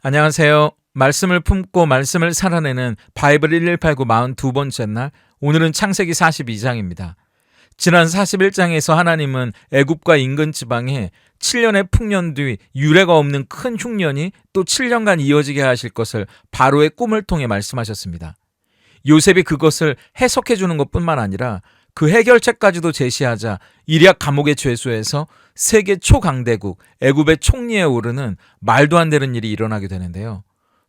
안녕하세요. 말씀을 품고 말씀을 살아내는 바이블 1189 42번째 날 오늘은 창세기 42장입니다. 지난 41장에서 하나님은 애굽과 인근 지방에 7년의 풍년 뒤 유례가 없는 큰 흉년이 또 7년간 이어지게 하실 것을 바로의 꿈을 통해 말씀하셨습니다. 요셉이 그것을 해석해 주는 것뿐만 아니라 그 해결책까지도 제시하자 이리악 감옥의 죄수에서 세계 초강대국 애굽의 총리에 오르는 말도 안 되는 일이 일어나게 되는데요.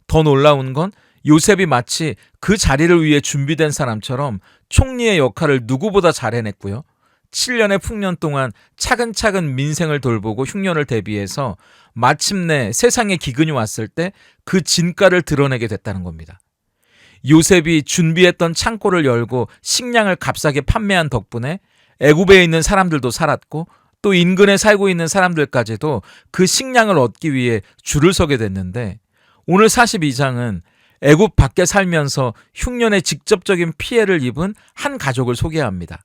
더 놀라운 건 요셉이 마치 그 자리를 위해 준비된 사람처럼 총리의 역할을 누구보다 잘 해냈고요. 7년의 풍년 동안 차근차근 민생을 돌보고 흉년을 대비해서 마침내 세상에 기근이 왔을 때 그 진가를 드러내게 됐다는 겁니다. 요셉이 준비했던 창고를 열고 식량을 값싸게 판매한 덕분에 애굽에 있는 사람들도 살았고 또 인근에 살고 있는 사람들까지도 그 식량을 얻기 위해 줄을 서게 됐는데 오늘 42장은 애굽 밖에 살면서 흉년에 직접적인 피해를 입은 한 가족을 소개합니다.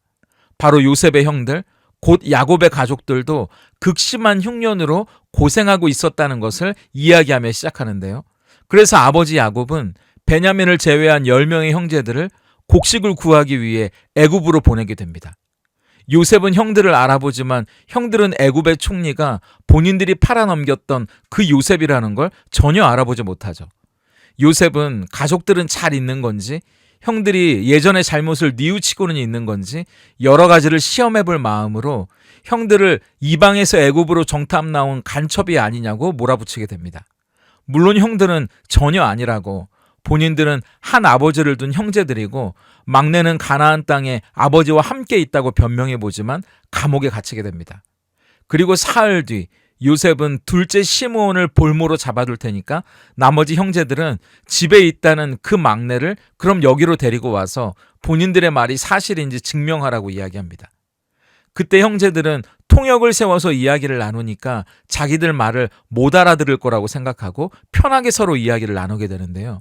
바로 요셉의 형들, 곧 야곱의 가족들도 극심한 흉년으로 고생하고 있었다는 것을 이야기하며 시작하는데요. 그래서 아버지 야곱은 베냐민을 제외한 10명의 형제들을 곡식을 구하기 위해 애굽으로 보내게 됩니다. 요셉은 형들을 알아보지만 형들은 애굽의 총리가 본인들이 팔아넘겼던 그 요셉이라는 걸 전혀 알아보지 못하죠. 요셉은 가족들은 잘 있는 건지 형들이 예전의 잘못을 뉘우치고는 있는 건지 여러 가지를 시험해 볼 마음으로 형들을 이방에서 애굽으로 정탐 나온 간첩이 아니냐고 몰아붙이게 됩니다. 물론 형들은 전혀 아니라고 본인들은 한 아버지를 둔 형제들이고 막내는 가나안 땅에 아버지와 함께 있다고 변명해 보지만 감옥에 갇히게 됩니다. 그리고 사흘 뒤 요셉은 둘째 시므온을 볼모로 잡아둘 테니까 나머지 형제들은 집에 있다는 그 막내를 그럼 여기로 데리고 와서 본인들의 말이 사실인지 증명하라고 이야기합니다. 그때 형제들은 통역을 세워서 이야기를 나누니까 자기들 말을 못 알아들을 거라고 생각하고 편하게 서로 이야기를 나누게 되는데요.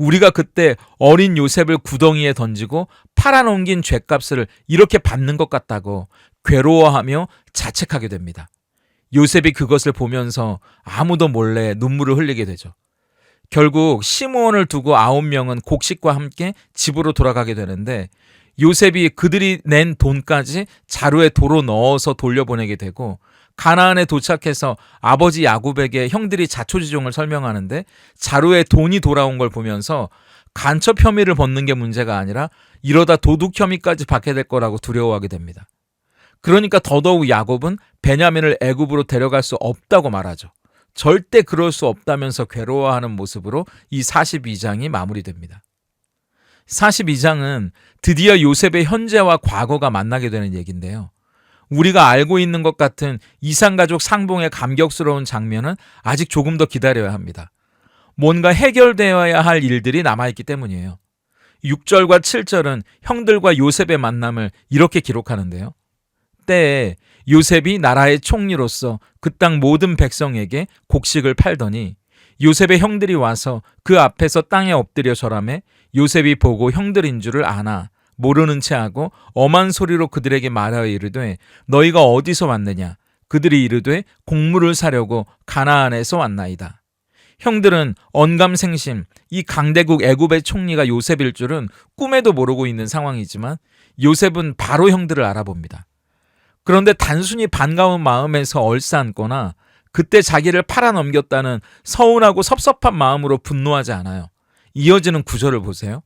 우리가 그때 어린 요셉을 구덩이에 던지고 팔아넘긴 죗값을 이렇게 받는 것 같다고 괴로워하며 자책하게 됩니다. 요셉이 그것을 보면서 아무도 몰래 눈물을 흘리게 되죠. 결국 시므온을 두고 아홉 명은 곡식과 함께 집으로 돌아가게 되는데 요셉이 그들이 낸 돈까지 자루에 도로 넣어서 돌려보내게 되고 가나안에 도착해서 아버지 야곱에게 형들이 자초지종을 설명하는데 자루에 돈이 돌아온 걸 보면서 간첩 혐의를 벗는 게 문제가 아니라 이러다 도둑 혐의까지 받게 될 거라고 두려워하게 됩니다. 그러니까 더더욱 야곱은 베냐민을 애굽으로 데려갈 수 없다고 말하죠. 절대 그럴 수 없다면서 괴로워하는 모습으로 이 42장이 마무리됩니다. 42장은 드디어 요셉의 현재와 과거가 만나게 되는 얘기인데요. 우리가 알고 있는 것 같은 이상가족 상봉의 감격스러운 장면은 아직 조금 더 기다려야 합니다. 뭔가 해결되어야 할 일들이 남아있기 때문이에요. 6절과 7절은 형들과 요셉의 만남을 이렇게 기록하는데요. 때에 요셉이 나라의 총리로서 그 땅 모든 백성에게 곡식을 팔더니 요셉의 형들이 와서 그 앞에서 땅에 엎드려 절함에 요셉이 보고 형들인 줄을 아나 모르는 체하고 엄한 소리로 그들에게 말하여 이르되 너희가 어디서 왔느냐 그들이 이르되 곡물을 사려고 가나안에서 왔나이다 형들은 언감생심 이 강대국 애굽의 총리가 요셉일 줄은 꿈에도 모르고 있는 상황이지만 요셉은 바로 형들을 알아봅니다 그런데 단순히 반가운 마음에서 얼싸안거나 그때 자기를 팔아넘겼다는 서운하고 섭섭한 마음으로 분노하지 않아요. 이어지는 구절을 보세요.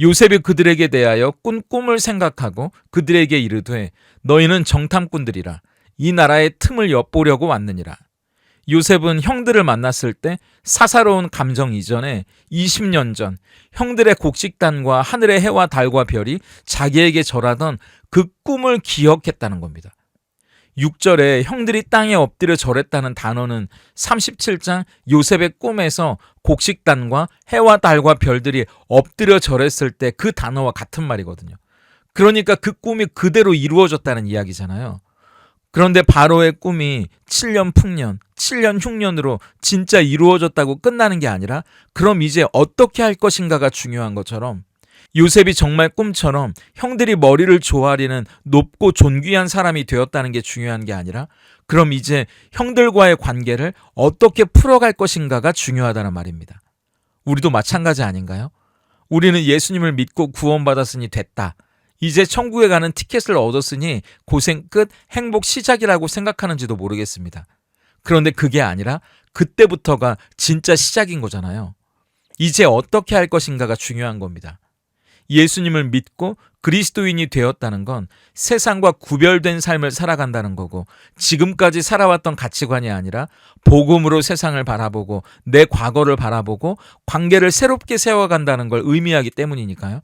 요셉이 그들에게 대하여 꾼 꿈을 생각하고 그들에게 이르되 너희는 정탐꾼들이라 이 나라의 틈을 엿보려고 왔느니라. 요셉은 형들을 만났을 때 사사로운 감정 이전에 20년 전 형들의 곡식단과 하늘의 해와 달과 별이 자기에게 절하던 그 꿈을 기억했다는 겁니다. 6절에 형들이 땅에 엎드려 절했다는 단어는 37장 요셉의 꿈에서 곡식단과 해와 달과 별들이 엎드려 절했을 때 그 단어와 같은 말이거든요. 그러니까 그 꿈이 그대로 이루어졌다는 이야기잖아요. 그런데 바로의 꿈이 7년 풍년, 7년 흉년으로 진짜 이루어졌다고 끝나는 게 아니라 그럼 이제 어떻게 할 것인가가 중요한 것처럼 요셉이 정말 꿈처럼 형들이 머리를 조아리는 높고 존귀한 사람이 되었다는 게 중요한 게 아니라 그럼 이제 형들과의 관계를 어떻게 풀어갈 것인가가 중요하다는 말입니다. 우리도 마찬가지 아닌가요? 우리는 예수님을 믿고 구원받았으니 됐다. 이제 천국에 가는 티켓을 얻었으니 고생 끝, 행복 시작이라고 생각하는지도 모르겠습니다. 그런데 그게 아니라 그때부터가 진짜 시작인 거잖아요. 이제 어떻게 할 것인가가 중요한 겁니다. 예수님을 믿고 그리스도인이 되었다는 건 세상과 구별된 삶을 살아간다는 거고 지금까지 살아왔던 가치관이 아니라 복음으로 세상을 바라보고 내 과거를 바라보고 관계를 새롭게 세워간다는 걸 의미하기 때문이니까요.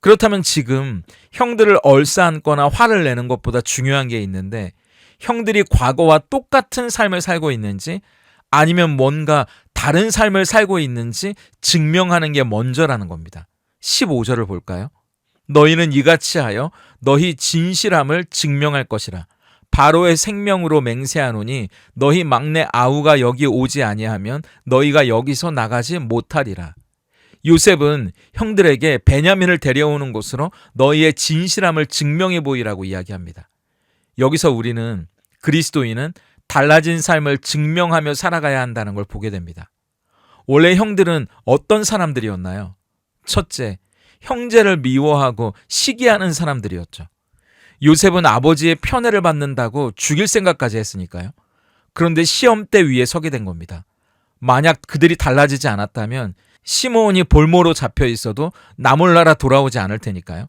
그렇다면 지금 형들을 얼싸안거나 화를 내는 것보다 중요한 게 있는데 형들이 과거와 똑같은 삶을 살고 있는지 아니면 뭔가 다른 삶을 살고 있는지 증명하는 게 먼저라는 겁니다. 15절을 볼까요? 너희는 이같이 하여 너희 진실함을 증명할 것이라. 바로의 생명으로 맹세하노니 너희 막내 아우가 여기 오지 아니하면 너희가 여기서 나가지 못하리라. 요셉은 형들에게 베냐민을 데려오는 곳으로 너희의 진실함을 증명해 보이라고 이야기합니다. 여기서 우리는 그리스도인은 달라진 삶을 증명하며 살아가야 한다는 걸 보게 됩니다. 원래 형들은 어떤 사람들이었나요? 첫째, 형제를 미워하고 시기하는 사람들이었죠. 요셉은 아버지의 편애를 받는다고 죽일 생각까지 했으니까요. 그런데 시험대 위에 서게 된 겁니다. 만약 그들이 달라지지 않았다면 시므온이 볼모로 잡혀 있어도 나몰라라 돌아오지 않을 테니까요.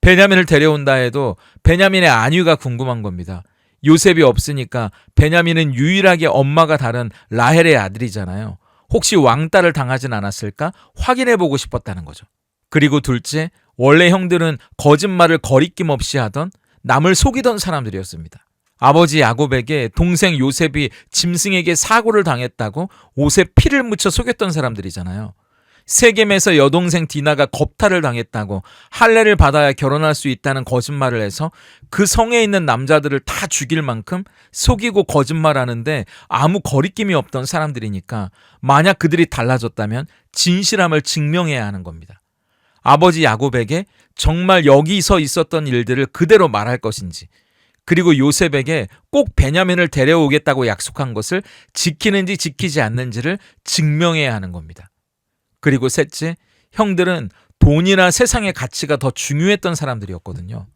베냐민을 데려온다 해도 베냐민의 안위가 궁금한 겁니다. 요셉이 없으니까 베냐민은 유일하게 엄마가 다른 라헬의 아들이잖아요. 혹시 왕따를 당하진 않았을까 확인해 보고 싶었다는 거죠. 그리고 둘째, 원래 형들은 거짓말을 거리낌 없이 하던 남을 속이던 사람들이었습니다. 아버지 야곱에게 동생 요셉이 짐승에게 사고를 당했다고 옷에 피를 묻혀 속였던 사람들이잖아요. 세겜에서 여동생 디나가 겁탈을 당했다고 할례를 받아야 결혼할 수 있다는 거짓말을 해서 그 성에 있는 남자들을 다 죽일 만큼 속이고 거짓말하는데 아무 거리낌이 없던 사람들이니까 만약 그들이 달라졌다면 진실함을 증명해야 하는 겁니다. 아버지 야곱에게 정말 여기서 있었던 일들을 그대로 말할 것인지 그리고 요셉에게 꼭 베냐민을 데려오겠다고 약속한 것을 지키는지 지키지 않는지를 증명해야 하는 겁니다. 그리고 셋째, 형들은 돈이나 세상의 가치가 더 중요했던 사람들이었거든요.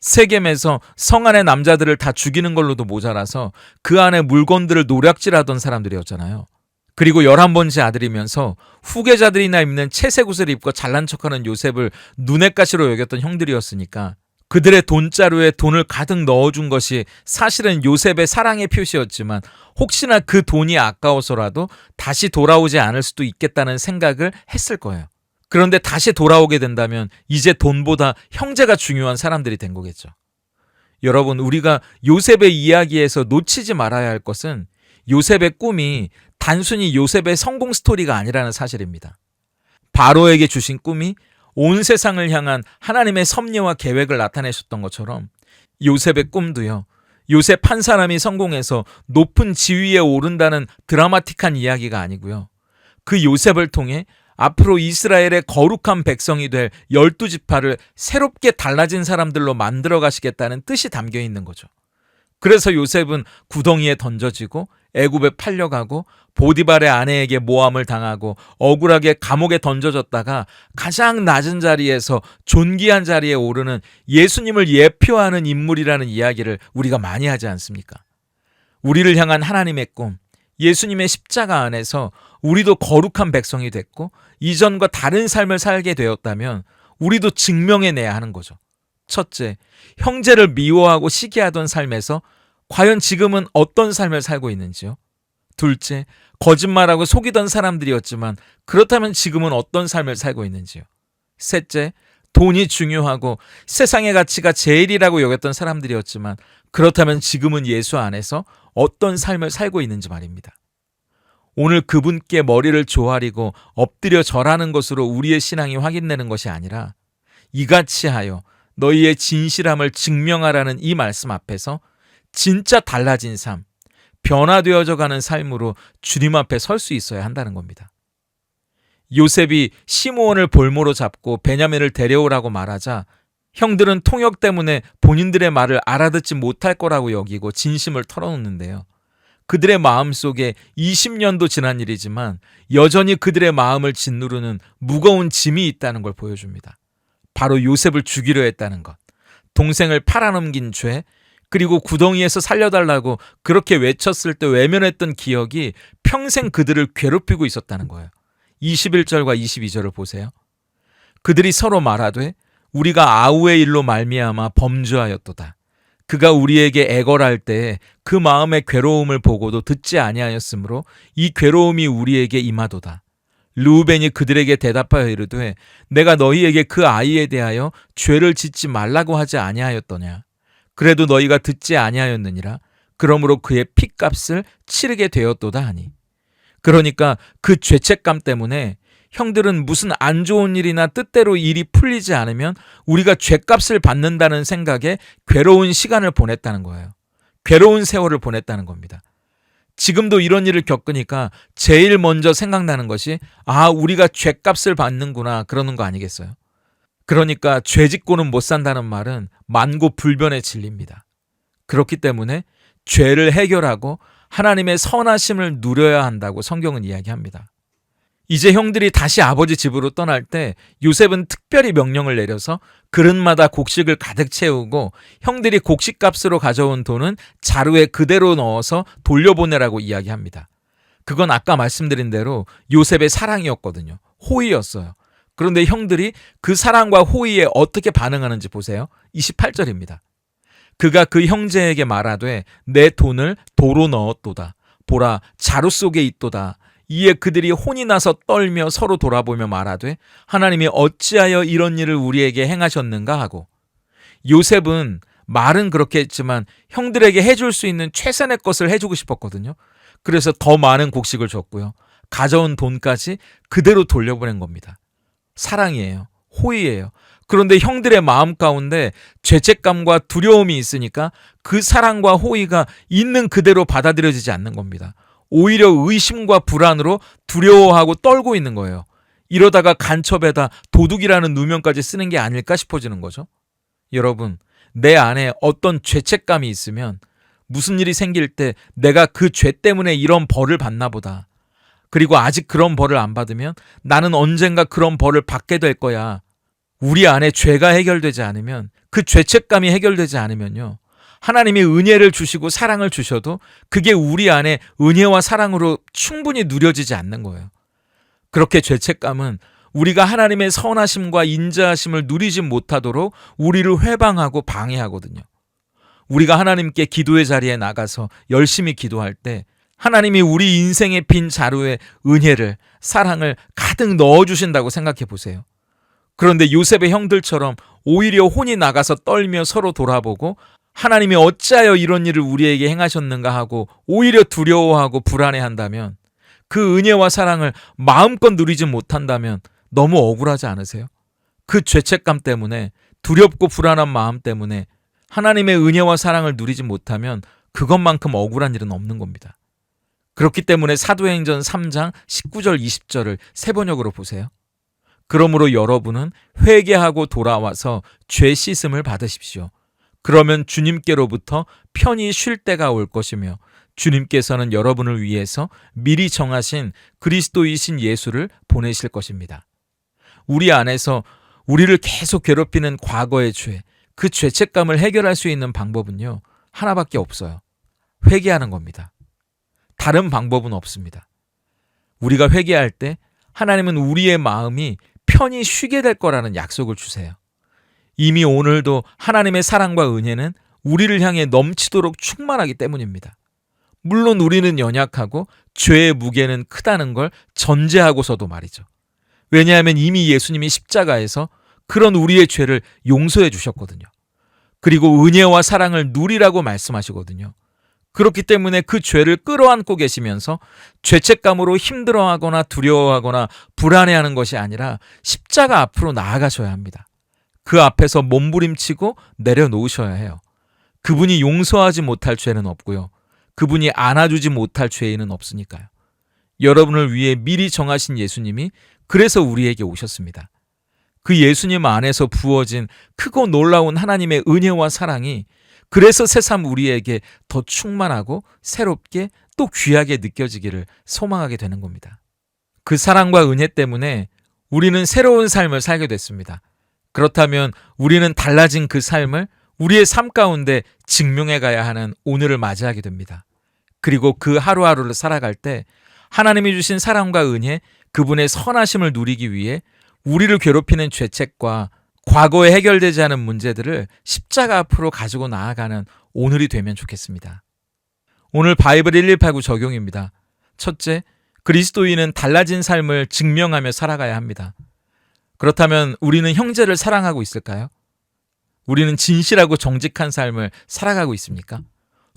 세겜에서 성 안의 남자들을 다 죽이는 걸로도 모자라서 그 안에 물건들을 노략질하던 사람들이었잖아요. 그리고 11번째 아들이면서 후계자들이나 입는 채색 옷을 입고 잘난 척하는 요셉을 눈엣 가시로 여겼던 형들이었으니까 그들의 돈자루에 돈을 가득 넣어준 것이 사실은 요셉의 사랑의 표시였지만 혹시나 그 돈이 아까워서라도 다시 돌아오지 않을 수도 있겠다는 생각을 했을 거예요. 그런데 다시 돌아오게 된다면 이제 돈보다 형제가 중요한 사람들이 된 거겠죠. 여러분, 우리가 요셉의 이야기에서 놓치지 말아야 할 것은 요셉의 꿈이 단순히 요셉의 성공 스토리가 아니라는 사실입니다. 바로에게 주신 꿈이 온 세상을 향한 하나님의 섭리와 계획을 나타내셨던 것처럼 요셉의 꿈도요. 요셉 한 사람이 성공해서 높은 지위에 오른다는 드라마틱한 이야기가 아니고요. 그 요셉을 통해 앞으로 이스라엘의 거룩한 백성이 될 열두 지파를 새롭게 달라진 사람들로 만들어 가시겠다는 뜻이 담겨 있는 거죠. 그래서 요셉은 구덩이에 던져지고 애굽에 팔려가고 보디발의 아내에게 모함을 당하고 억울하게 감옥에 던져졌다가 가장 낮은 자리에서 존귀한 자리에 오르는 예수님을 예표하는 인물이라는 이야기를 우리가 많이 하지 않습니까? 우리를 향한 하나님의 꿈, 예수님의 십자가 안에서 우리도 거룩한 백성이 됐고 이전과 다른 삶을 살게 되었다면 우리도 증명해내야 하는 거죠. 첫째, 형제를 미워하고 시기하던 삶에서 과연 지금은 어떤 삶을 살고 있는지요? 둘째, 거짓말하고 속이던 사람들이었지만 그렇다면 지금은 어떤 삶을 살고 있는지요? 셋째, 돈이 중요하고 세상의 가치가 제일이라고 여겼던 사람들이었지만 그렇다면 지금은 예수 안에서 어떤 삶을 살고 있는지 말입니다. 오늘 그분께 머리를 조아리고 엎드려 절하는 것으로 우리의 신앙이 확인되는 것이 아니라 이같이 하여 너희의 진실함을 증명하라는 이 말씀 앞에서 진짜 달라진 삶, 변화되어져 가는 삶으로 주님 앞에 설 수 있어야 한다는 겁니다. 요셉이 시므온을 볼모로 잡고 베냐민을 데려오라고 말하자 형들은 통역 때문에 본인들의 말을 알아듣지 못할 거라고 여기고 진심을 털어놓는데요. 그들의 마음 속에 20년도 지난 일이지만 여전히 그들의 마음을 짓누르는 무거운 짐이 있다는 걸 보여줍니다. 바로 요셉을 죽이려 했다는 것. 동생을 팔아넘긴 죄, 그리고 구덩이에서 살려달라고 그렇게 외쳤을 때 외면했던 기억이 평생 그들을 괴롭히고 있었다는 거예요. 21절과 22절을 보세요. 그들이 서로 말하되 우리가 아우의 일로 말미암아 범죄하였도다. 그가 우리에게 애걸할 때 그 마음의 괴로움을 보고도 듣지 아니하였으므로 이 괴로움이 우리에게 임하도다. 루벤이 그들에게 대답하여 이르되 내가 너희에게 그 아이에 대하여 죄를 짓지 말라고 하지 아니하였더냐 그래도 너희가 듣지 아니하였느니라 그러므로 그의 핏값을 치르게 되었도다 하니 그러니까 그 죄책감 때문에 형들은 무슨 안 좋은 일이나 뜻대로 일이 풀리지 않으면 우리가 죄값을 받는다는 생각에 괴로운 시간을 보냈다는 거예요. 괴로운 세월을 보냈다는 겁니다. 지금도 이런 일을 겪으니까 제일 먼저 생각나는 것이 아, 우리가 죄값을 받는구나 그러는 거 아니겠어요? 그러니까 죄 짓고는 못 산다는 말은 만고 불변의 진리입니다. 그렇기 때문에 죄를 해결하고 하나님의 선하심을 누려야 한다고 성경은 이야기합니다. 이제 형들이 다시 아버지 집으로 떠날 때 요셉은 특별히 명령을 내려서 그릇마다 곡식을 가득 채우고 형들이 곡식값으로 가져온 돈은 자루에 그대로 넣어서 돌려보내라고 이야기합니다. 그건 아까 말씀드린 대로 요셉의 사랑이었거든요. 호의였어요. 그런데 형들이 그 사랑과 호의에 어떻게 반응하는지 보세요. 28절입니다. 그가 그 형제에게 말하되 내 돈을 도로 넣었도다. 보라 자루 속에 있도다. 이에 그들이 혼이 나서 떨며 서로 돌아보며 말하되 하나님이 어찌하여 이런 일을 우리에게 행하셨는가 하고 요셉은 말은 그렇게 했지만 형들에게 해줄 수 있는 최선의 것을 해주고 싶었거든요. 그래서 더 많은 곡식을 줬고요. 가져온 돈까지 그대로 돌려보낸 겁니다. 사랑이에요. 호의예요. 그런데 형들의 마음 가운데 죄책감과 두려움이 있으니까 그 사랑과 호의가 있는 그대로 받아들여지지 않는 겁니다. 오히려 의심과 불안으로 두려워하고 떨고 있는 거예요. 이러다가 간첩에다 도둑이라는 누명까지 쓰는 게 아닐까 싶어지는 거죠. 여러분, 내 안에 어떤 죄책감이 있으면 무슨 일이 생길 때 내가 그 죄 때문에 이런 벌을 받나 보다. 그리고 아직 그런 벌을 안 받으면 나는 언젠가 그런 벌을 받게 될 거야. 우리 안에 죄가 해결되지 않으면 그 죄책감이 해결되지 않으면요. 하나님이 은혜를 주시고 사랑을 주셔도 그게 우리 안에 은혜와 사랑으로 충분히 누려지지 않는 거예요. 그렇게 죄책감은 우리가 하나님의 선하심과 인자하심을 누리지 못하도록 우리를 회방하고 방해하거든요. 우리가 하나님께 기도의 자리에 나가서 열심히 기도할 때 하나님이 우리 인생의 빈 자루에 은혜를, 사랑을 가득 넣어주신다고 생각해 보세요. 그런데 요셉의 형들처럼 오히려 혼이 나가서 떨며 서로 돌아보고 하나님이 어찌하여 이런 일을 우리에게 행하셨는가 하고 오히려 두려워하고 불안해한다면 그 은혜와 사랑을 마음껏 누리지 못한다면 너무 억울하지 않으세요? 그 죄책감 때문에 두렵고 불안한 마음 때문에 하나님의 은혜와 사랑을 누리지 못하면 그것만큼 억울한 일은 없는 겁니다. 그렇기 때문에 사도행전 3장 19절 20절을 세 번역으로 보세요. 그러므로 여러분은 회개하고 돌아와서 죄 씻음을 받으십시오. 그러면 주님께로부터 편히 쉴 때가 올 것이며 주님께서는 여러분을 위해서 미리 정하신 그리스도이신 예수를 보내실 것입니다. 우리 안에서 우리를 계속 괴롭히는 과거의 죄, 그 죄책감을 해결할 수 있는 방법은요, 하나밖에 없어요. 회개하는 겁니다. 다른 방법은 없습니다. 우리가 회개할 때 하나님은 우리의 마음이 편히 쉬게 될 거라는 약속을 주세요. 이미 오늘도 하나님의 사랑과 은혜는 우리를 향해 넘치도록 충만하기 때문입니다. 물론 우리는 연약하고 죄의 무게는 크다는 걸 전제하고서도 말이죠. 왜냐하면 이미 예수님이 십자가에서 그런 우리의 죄를 용서해 주셨거든요. 그리고 은혜와 사랑을 누리라고 말씀하시거든요. 그렇기 때문에 그 죄를 끌어안고 계시면서 죄책감으로 힘들어하거나 두려워하거나 불안해하는 것이 아니라 십자가 앞으로 나아가셔야 합니다. 그 앞에서 몸부림치고 내려놓으셔야 해요. 그분이 용서하지 못할 죄는 없고요. 그분이 안아주지 못할 죄인은 없으니까요. 여러분을 위해 미리 정하신 예수님이 그래서 우리에게 오셨습니다. 그 예수님 안에서 부어진 크고 놀라운 하나님의 은혜와 사랑이 그래서 새삼 우리에게 더 충만하고 새롭게 또 귀하게 느껴지기를 소망하게 되는 겁니다. 그 사랑과 은혜 때문에 우리는 새로운 삶을 살게 됐습니다. 그렇다면 우리는 달라진 그 삶을 우리의 삶 가운데 증명해 가야 하는 오늘을 맞이하게 됩니다. 그리고 그 하루하루를 살아갈 때 하나님이 주신 사랑과 은혜, 그분의 선하심을 누리기 위해 우리를 괴롭히는 죄책과 과거에 해결되지 않은 문제들을 십자가 앞으로 가지고 나아가는 오늘이 되면 좋겠습니다. 오늘 바이블 1189 적용입니다. 첫째, 그리스도인은 달라진 삶을 증명하며 살아가야 합니다. 그렇다면 우리는 형제를 사랑하고 있을까요? 우리는 진실하고 정직한 삶을 살아가고 있습니까?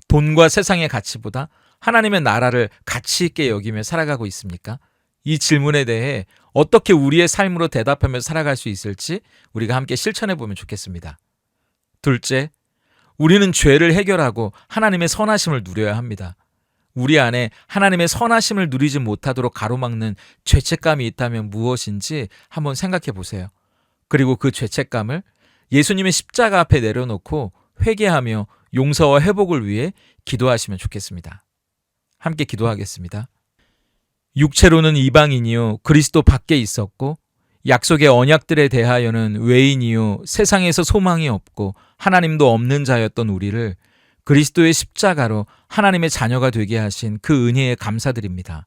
돈과 세상의 가치보다 하나님의 나라를 가치 있게 여기며 살아가고 있습니까? 이 질문에 대해 어떻게 우리의 삶으로 대답하며 살아갈 수 있을지 우리가 함께 실천해 보면 좋겠습니다. 둘째, 우리는 죄를 해결하고 하나님의 선하심을 누려야 합니다. 우리 안에 하나님의 선하심을 누리지 못하도록 가로막는 죄책감이 있다면 무엇인지 한번 생각해 보세요. 그리고 그 죄책감을 예수님의 십자가 앞에 내려놓고 회개하며 용서와 회복을 위해 기도하시면 좋겠습니다. 함께 기도하겠습니다. 육체로는 이방인이요 그리스도 밖에 있었고 약속의 언약들에 대하여는 외인이요 세상에서 소망이 없고 하나님도 없는 자였던 우리를 그리스도의 십자가로 하나님의 자녀가 되게 하신 그 은혜에 감사드립니다.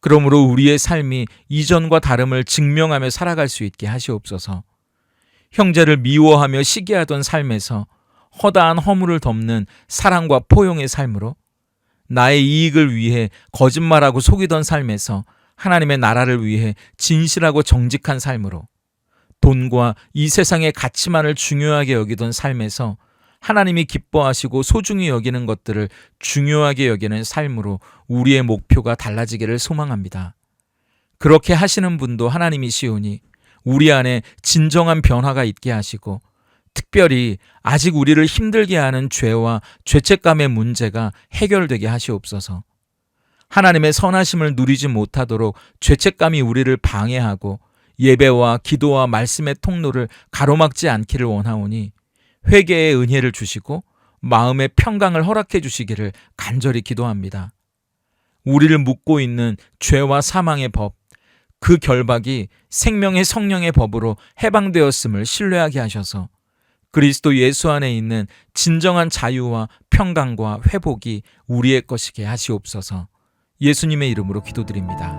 그러므로 우리의 삶이 이전과 다름을 증명하며 살아갈 수 있게 하시옵소서. 형제를 미워하며 시기하던 삶에서 허다한 허물을 덮는 사랑과 포용의 삶으로 나의 이익을 위해 거짓말하고 속이던 삶에서 하나님의 나라를 위해 진실하고 정직한 삶으로 돈과 이 세상의 가치만을 중요하게 여기던 삶에서 하나님이 기뻐하시고 소중히 여기는 것들을 중요하게 여기는 삶으로 우리의 목표가 달라지기를 소망합니다. 그렇게 하시는 분도 하나님이시오니 우리 안에 진정한 변화가 있게 하시고 특별히 아직 우리를 힘들게 하는 죄와 죄책감의 문제가 해결되게 하시옵소서. 하나님의 선하심을 누리지 못하도록 죄책감이 우리를 방해하고 예배와 기도와 말씀의 통로를 가로막지 않기를 원하오니 회개의 은혜를 주시고 마음의 평강을 허락해 주시기를 간절히 기도합니다. 우리를 묶고 있는 죄와 사망의 법, 그 결박이 생명의 성령의 법으로 해방되었음을 신뢰하게 하셔서 그리스도 예수 안에 있는 진정한 자유와 평강과 회복이 우리의 것이게 하시옵소서 예수님의 이름으로 기도드립니다.